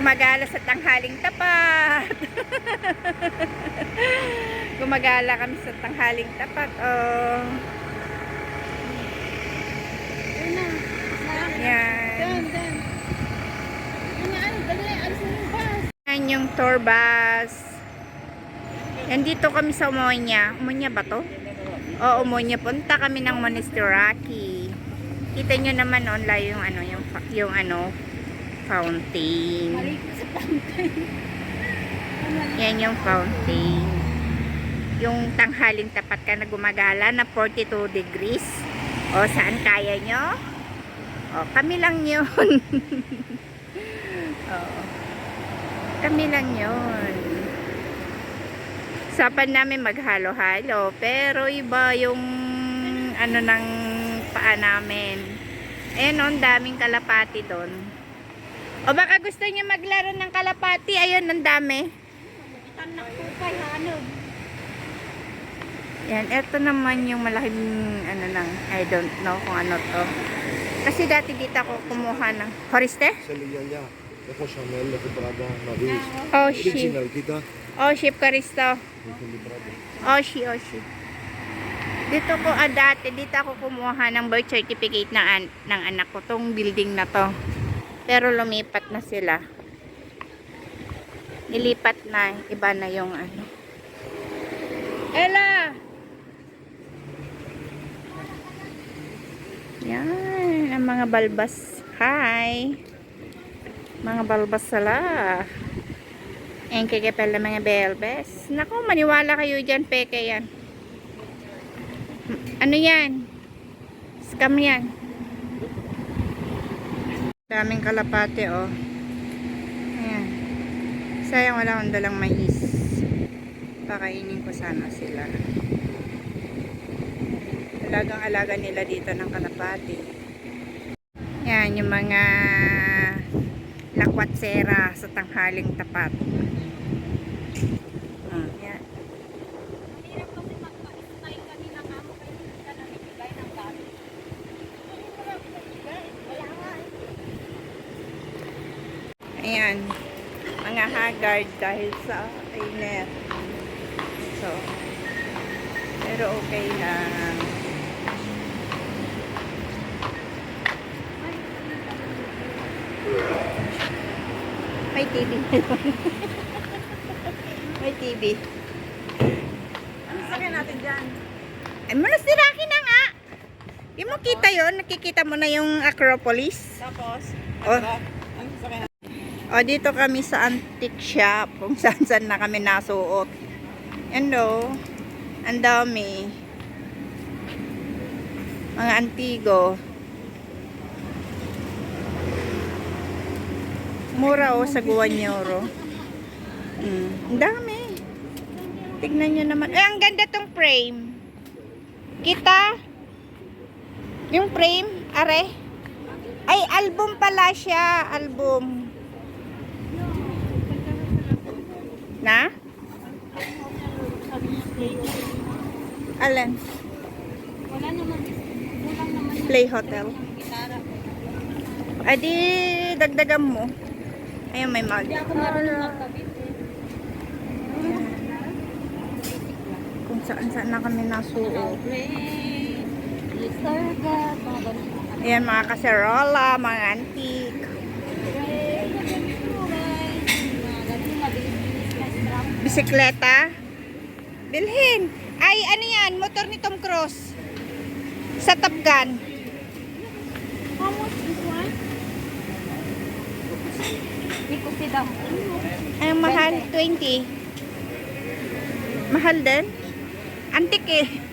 Gumagala sa tanghaling tapat. Gumagala kami sa tanghaling tapat. Oh. Yan. Ano. Yan yung tour bus. Yan dito kami sa Umonya. Umonya ba to? Oo, Umonya. Punta kami ng Monasteraki. Kita nyo naman online yung ano, yung, yung ano, fountain. Yan yung fountain. Yung tanghaling tapat ka na gumagala na 42 degrees. O, saan kaya nyo? O, kami lang yun. o, kami lang yun. Sapan namin maghalo-halo. Pero iba yung ano ng paa namin. Ayan o, daming kalapati doon. O baka gusto niyo maglaro ng kalapati. Ayun, ang dami. Tanak po kay Hanog. Yan, eto naman yung malaking ano lang, I don't know kung ano to. Kasi dati dito ako kumuha ng Horiste? Le Yaya. Ako Chanel, ako Prada, Maris. Oh, ship. Original kita. Oh, ship Karisto. Ni Prada. Oshi, Oshi. Dito ko, ah, dati, dito ako kumuha ng birth certificate ng, an ng anak ko, tong building na to. Pero lumipat na sila. Nilipat na, iba na yung ano. Ella! Yan, ang mga balbas. Hi! Mga balbas sala. Ayan kagapal ng mga belbes. Naku, maniwala kayo dyan, peke yan. Ano yan? Scam yan. Daming kalapate, oh. Ayan. Sayang wala akong dalang mais. Pakainin ko sana sila. Alagang alaga nila dito ng kalapate. Yan, yung mga lakwatsera sa tanghaling tapat. Hmm, yan. Hirap kasi magpa-style kanina nga mo kayo hindi ka namibigay ng gamit. Hindi ko lang pinabigay. Kaya nga eh. Ayan. Mga haggard dahil sa init. So, pero okay lang. May TV. May TV. Ano sakyan natin dyan? Ay, manasiraki na nga. Di mo kita yon Nakikita mo na yung Acropolis. Tapos, Oh. O, dito kami sa antique shop. Kung saan saan na kami nasuot. Yan o. Ang dami. Mga antigo. Mura o sa Guanyoro. Mm, ang dami. Tignan nyo naman. Eh, ang ganda tong frame. Kita? Yung frame? Are? Ay, album pala siya. Album. Na? Alin? Wala naman. Kulang naman Play Hotel. Ay, di dagdagan mo. Ayun, may mag. Hindi ako marunong magkabit eh. Kung saan saan na kami nasuot. Ayan, mga kaserola, mga antique. Bisikleta. Bilhin. Ay, ano yan? Motor ni Tom Cruise. Sa Top Gun. How much this one? Ay, mahal. 20. Mahal din. Antique eh.